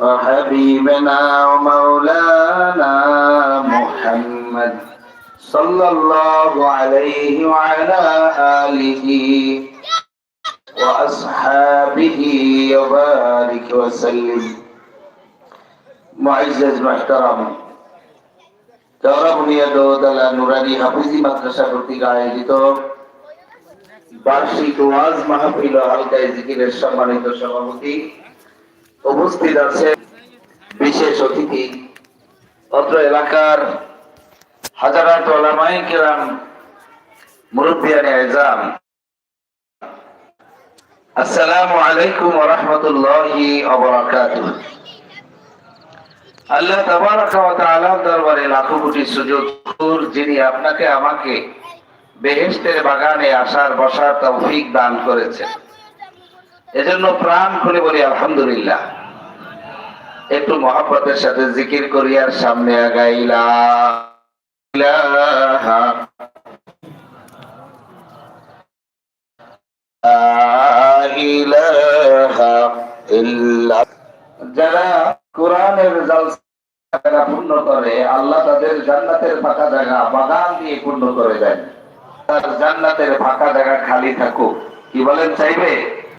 وحبيبنا ومولانا محمد صلى الله عليه وعلى آله وأصحابه وبارك وسلم معزز محترم চৌরা বুনিয়াদ দালা নুরানি হাফিজি মাদ্রাসা কর্তৃক আয়োজিত বার্ষিক ওয়াজ মাহফিল ও হালকায় জিকিরের সম্মানিত সভাপতি উপস্থিত আছে বিশেষ অতিথি, অত্র এলাকার কেরাম আসসালামু আলাইকুম রাহমাতুল্লাহি আল্লাহ দরবারে লাখো কোটি সুযোগ যিনি আপনাকে আমাকে বেহেশতের বাগানে আসার, বসার তৌফিক দান করেছেন। এজন্য প্রাণ খুলে বলি, আলহামদুলিল্লাহ। একটু মহাব্বতের সাথে জিকির করি আর সামনে আগাইলা যারা কোরআনের জালসা পূর্ণ করে, আল্লাহ তাদের জান্নাতের ফাঁকা জায়গা, বাগান দিয়ে পূর্ণ করে দেন। তার জান্নাতের ফাঁকা জায়গা খালি থাকুক। কি বলেন, চাইবে?